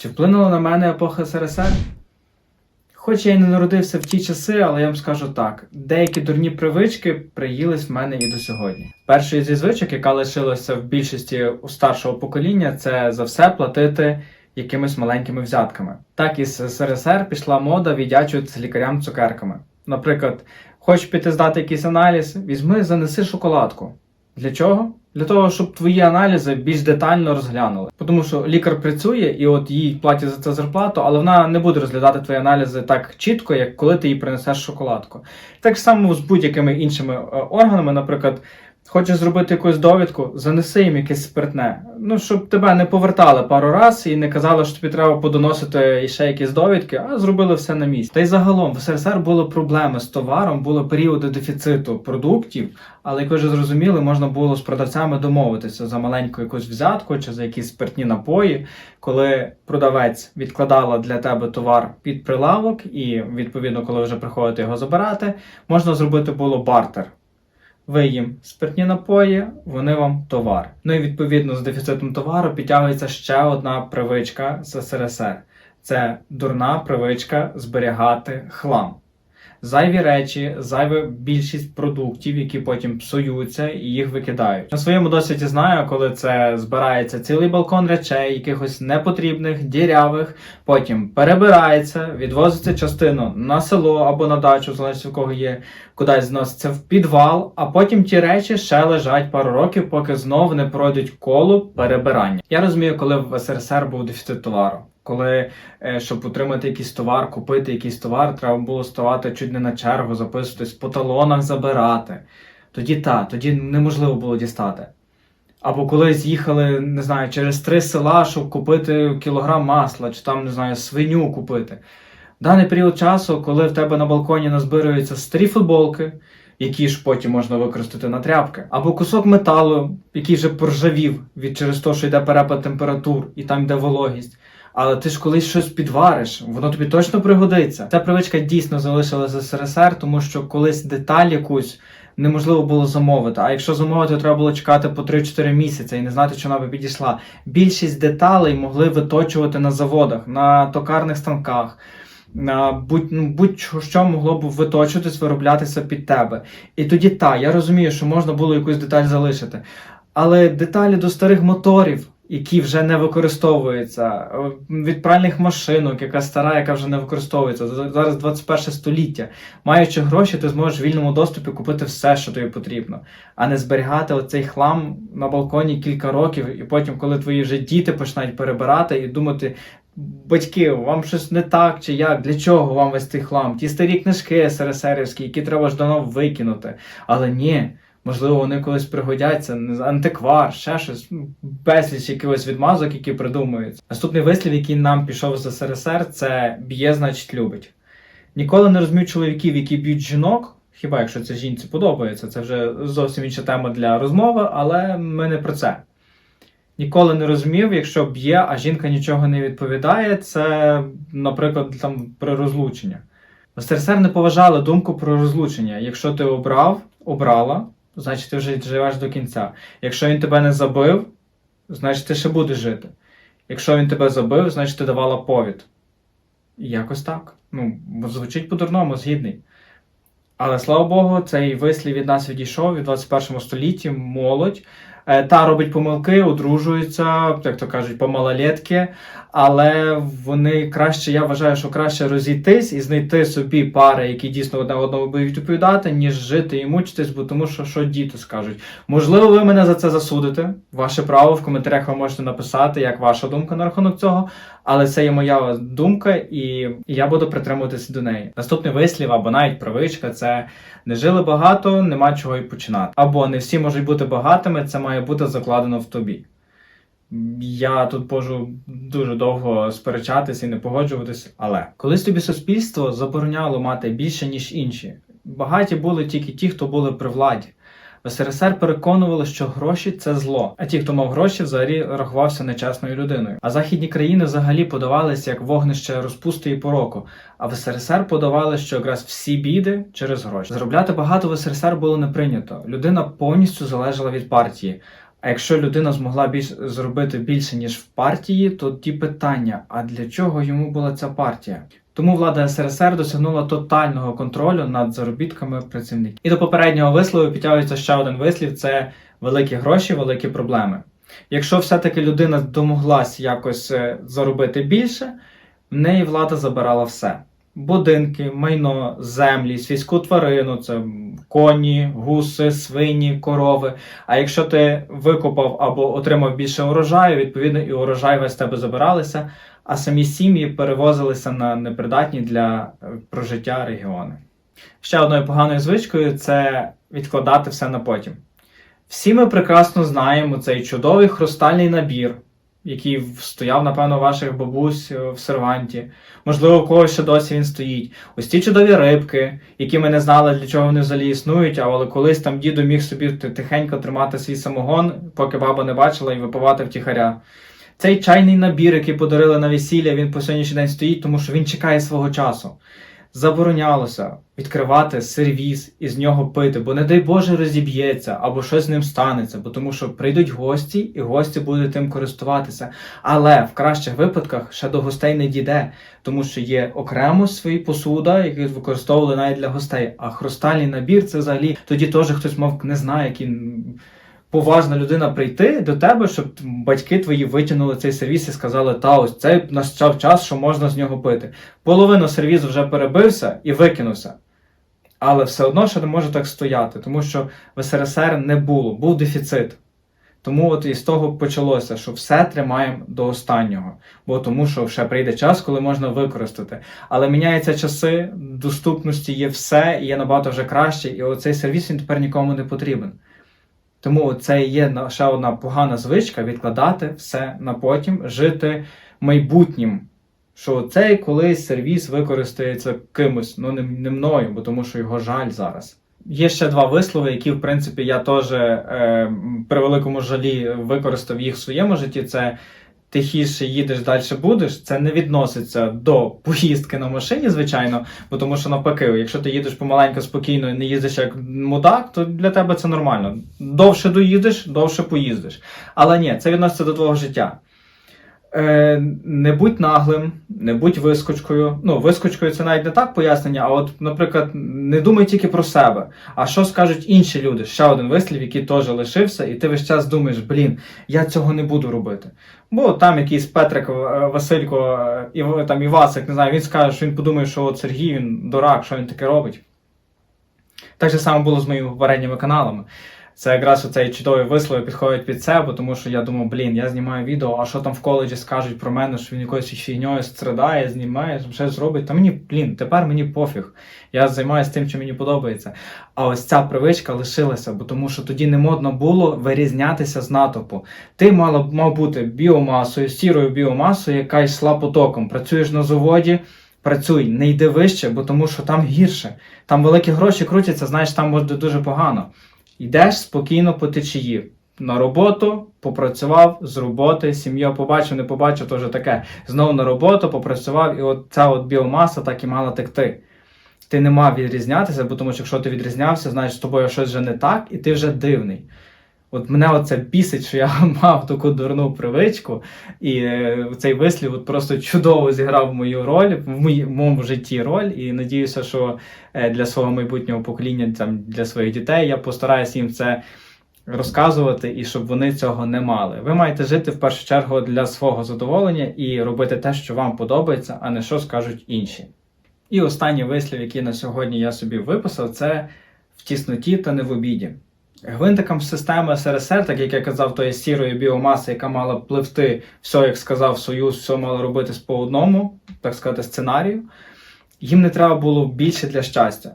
Чи вплинула на мене епоха СРСР? Хоч я й не народився в ті часи, але я вам скажу так: деякі дурні привички приїлись в мене і до сьогодні. Першою зі звичок, яка лишилася в більшості у старшого покоління, це за все платити якимись маленькими взятками. Так із СРСР пішла мода віддячуватися лікарям цукерками. Наприклад, хочеш піти здати якийсь аналіз, візьми, занеси шоколадку. Для чого? Для того, щоб твої аналізи більш детально розглянули. Тому що лікар працює і от їй платять за це зарплату, але вона не буде розглядати твої аналізи так чітко, як коли ти їй принесеш шоколадку. Так само з будь-якими іншими е, органами, наприклад. Хочеш зробити якусь довідку, занеси їм якесь спиртне. Ну, щоб тебе не повертали пару раз і не казали, що тобі треба подоносити ще якісь довідки, а зробили все на місці. Та й загалом в СРСР були проблеми з товаром, були періоди дефіциту продуктів, але як ви вже зрозуміли, можна було з продавцями домовитися за маленьку якусь взятку чи за якісь спиртні напої, коли продавець відкладала для тебе товар під прилавок, і відповідно, коли вже приходите його забирати, можна зробити було бартер. Ви їм спиртні напої, вони вам товар. Ну і відповідно з дефіцитом товару підтягується ще одна привичка з СРСР. Це дурна привичка зберігати хлам. Зайві речі, зайва більшість продуктів, які потім псуються і їх викидають. На своєму досвіді знаю, коли це збирається цілий балкон речей, якихось непотрібних, дірявих, потім перебирається, відвозиться частину на село або на дачу, залежно в кого є, кудись зноситься в підвал, а потім ті речі ще лежать пару років, поки знов не пройдуть коло перебирання. Я розумію, коли в СРСР був дефіцит товару. Коли е, щоб отримати якийсь товар, купити якийсь товар, треба було ставати чуть не на чергу, записуватись по талонах, забирати. Тоді та, тоді неможливо було дістати. Або коли з'їхали, не знаю, через три села, щоб купити кілограм масла, чи там, не знаю, свиню купити. Даний період часу, коли в тебе на балконі назбируються старі футболки, які ж потім можна використати на тряпки, або кусок металу, який вже поржавів від через те, що йде перепад температур і там йде вологість. Але ти ж колись щось підвариш, воно тобі точно пригодиться. Ця привичка дійсно залишилася з СРСР, тому що колись деталь якусь неможливо було замовити. А якщо замовити, треба було чекати по 3-4 місяці і не знати, чи вона би підійшла. Більшість деталей могли виточувати на заводах, на токарних станках. Будь, ну, будь-що могло б виточуватись, вироблятися під тебе. І тоді та, я розумію, що можна було якусь деталь залишити. Але деталі до старих моторів, які вже не використовуються, від пральних машинок, яка стара, яка вже не використовується. Зараз 21 століття. Маючи гроші, ти зможеш в вільному доступі купити все, що тобі потрібно, а не зберігати оцей хлам на балконі кілька років, і потім, коли твої вже діти починають перебирати і думати. Батьки, вам щось не так чи як? Для чого вам весь цей хлам? Ті старі книжки СРСРівські, які треба ж давно викинути. Але ні, можливо, вони колись пригодяться, антиквар, ще щось, ну, безліч якихось відмазок, які придумують. Наступний вислів, який нам пішов з СРСР, це б'є, значить любить. Ніколи не розумію чоловіків, які б'ють жінок. Хіба якщо це жінці подобається, це вже зовсім інша тема для розмови, але ми не про це. Ніколи не розумів, якщо б'є, а жінка нічого не відповідає, це, наприклад, там про розлучення. СРСР не поважали думку про розлучення. Якщо ти обрав, обрала, значить ти вже живеш до кінця. Якщо він тебе не забив, значить ти ще будеш жити. Якщо він тебе забив, значить ти давала повід. І якось так. Ну, звучить по-дурному, згідний. Але слава Богу, цей вислів від нас відійшов від 21 столітті, молодь. Е, Та робить помилки, одружуються, як то кажуть, по малолетки, але вони краще, я вважаю, що краще розійтись і знайти собі пари, які дійсно одне одному будуть відповідати, ніж жити і мучитись, бо тому що що діти скажуть. Можливо, ви мене за це засудите. Ваше право в коментарях ви можете написати, як ваша думка на рахунок цього. Але це є моя думка, і я буду притримуватися до неї. Наступний вислів або навіть привичка це не жили багато, нема чого й починати. Або не всі можуть бути багатими, це має бути закладено в тобі. Я тут можу дуже довго сперечатись і не погоджуватись, але колись тобі суспільство забороняло мати більше, ніж інші. Багаті були тільки ті, хто були при владі. СРСР переконували, що гроші це зло, а ті, хто мав гроші, взагалі рахувався нечесною людиною. А західні країни взагалі подавалися як вогнище розпусти і пороку. А в СРСР подавали, що якраз всі біди через гроші. Заробляти багато в СРСР було не прийнято. Людина повністю залежала від партії. А якщо людина змогла більш зробити більше, ніж в партії, то ті питання: а для чого йому була ця партія? Тому влада СРСР досягнула тотального контролю над заробітками працівників. І до попереднього вислову підтягується ще один вислів: це великі гроші, великі проблеми. Якщо все-таки людина домоглась якось е, заробити більше, в неї влада забирала все: будинки, майно, землі, сільську тварину, це коні, гуси, свині, корови. А якщо ти викопав або отримав більше урожаю, відповідно і урожай весь тебе забиралися, а самі сім'ї перевозилися на непридатні для е, прожиття регіони. Ще одною поганою звичкою це відкладати все на потім. Всі ми прекрасно знаємо цей чудовий хрустальний набір, який стояв, напевно, ваших бабусь е, в серванті. Можливо, у когось ще досі він стоїть. Ось ці чудові рибки, які ми не знали, для чого вони взагалі існують, але колись там діду міг собі тихенько тримати свій самогон, поки баба не бачила, і випивати втіхаря. Цей чайний набір, який подарили на весілля, він по сьогоднішній день стоїть, тому що він чекає свого часу. Заборонялося відкривати сервіз і з нього пити, бо не дай Боже розіб'ється або щось з ним станеться, бо тому що прийдуть гості, і гості будуть тим користуватися. Але в кращих випадках ще до гостей не дійде, тому що є окремо свої посуда, які використовували навіть для гостей. А хрустальний набір це взагалі тоді теж хтось мав не знаю, які поважна людина прийти до тебе, щоб батьки твої витягнули цей сервіс і сказали, та ось цей настав час, що можна з нього пити. Половину сервізу вже перебився і викинувся. Але все одно ще не може так стояти, тому що в СРСР не було, був дефіцит. Тому от із того почалося, що все тримаємо до останнього, бо тому що ще прийде час, коли можна використати. Але міняються часи, доступності є все, і є набагато вже краще, і оцей сервіс він тепер нікому не потрібен. Тому це є ще одна погана звичка відкладати все на потім, жити майбутнім. Що цей колись сервіс використається кимось, ну не, не мною, бо тому що його жаль зараз. Є ще два вислови, які, в принципі, я теж е, при великому жалі використав їх в своєму житті. Це тихіше їдеш, далі будеш. Це не відноситься до поїздки на машині, звичайно, бо тому що навпаки, якщо ти їдеш помаленьку, спокійно і не їздиш як мудак, то для тебе це нормально. Довше доїдеш, довше поїздиш. Але ні, це відноситься до твого життя. Е, не будь наглим, не будь вискочкою. Ну, вискочкою це навіть не так пояснення, а от, наприклад, не думай тільки про себе. А що скажуть інші люди? Ще один вислів, який теж лишився, і ти весь час думаєш, блін, я цього не буду робити. Бо там якийсь Петрик, е, Василько, е, і там Івасик, не знаю, він скаже, що він подумає, що от Сергій він дурак, що він таке робить. Так же само було з моїми попередніми каналами. Це якраз оцей чудовий вислов підходить під себе, тому що я думав, блін, я знімаю відео, а що там в коледжі скажуть про мене, що він якоюсь фігньою страдає, знімає, щось зробить. Та мені, блін, тепер мені пофіг. Я займаюся тим, що мені подобається. А ось ця привичка лишилася, бо тому що тоді не модно було вирізнятися з натовпу. Ти мала мав бути біомасою, сірою біомасою, яка йшла потоком. Працюєш на заводі. Працюй, не йди вище, бо тому що там гірше. Там великі гроші крутяться, знаєш, там може дуже погано. Йдеш спокійно по течії. На роботу попрацював з роботи, сім'я побачив, не побачив, то вже таке. Знову на роботу попрацював, і от ця от біомаса так і мала текти. Ти не мав відрізнятися, бо тому що якщо ти відрізнявся, значить з тобою щось вже не так, і ти вже дивний. От мене оце бісить, що я мав таку дурну привичку, і е, цей вислів от просто чудово зіграв мою роль, в моєму житті роль. І надіюся, що е, для свого майбутнього покоління, там, для своїх дітей, я постараюся їм це розказувати і щоб вони цього не мали. Ви маєте жити в першу чергу для свого задоволення і робити те, що вам подобається, а не що скажуть інші. І останній вислів, який на сьогодні я собі виписав, це в тісноті та не в обіді. Гвинтиком системи СРСР, так як я казав, то є сірої біомаси, яка мала пливти все, як сказав Союз, все мало робитись по одному, так сказати, сценарію. Їм не треба було більше для щастя.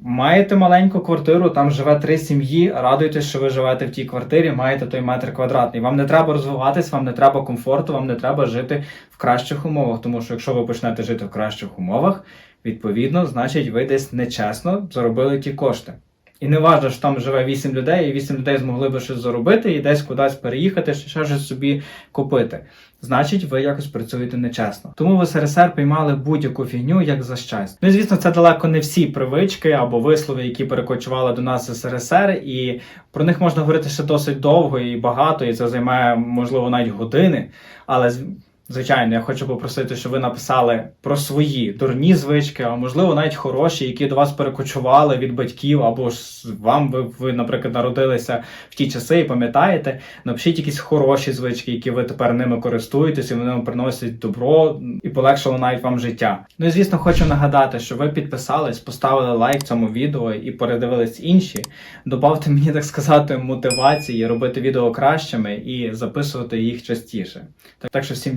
Маєте маленьку квартиру, там живе три сім'ї. Радуйтесь, що ви живете в тій квартирі, маєте той метр квадратний. Вам не треба розвиватись, вам не треба комфорту, вам не треба жити в кращих умовах. Тому що якщо ви почнете жити в кращих умовах, відповідно, значить ви десь нечесно заробили ті кошти. І не важливо, що там живе 8 людей, і 8 людей змогли би щось заробити і десь кудись переїхати, ще щось собі купити. Значить, ви якось працюєте нечесно. Тому в СРСР приймали будь-яку фігню як за щастя. Ну і звісно, це далеко не всі привички або вислови, які перекочували до нас з СРСР, і про них можна говорити ще досить довго і багато, і це займає можливо навіть години. Але Звичайно, я хочу попросити, щоб ви написали про свої дурні звички, а можливо навіть хороші, які до вас перекочували від батьків, або ж вам ви, ви, наприклад, народилися в ті часи і пам'ятаєте. Напишіть якісь хороші звички, які ви тепер ними користуєтесь, і вони вам приносять добро і полегшило навіть вам життя. Ну і звісно, хочу нагадати, що ви підписались, поставили лайк цьому відео і передивились інші. Добавте мені, так сказати, мотивації робити відео кращими і записувати їх частіше. Так, що всім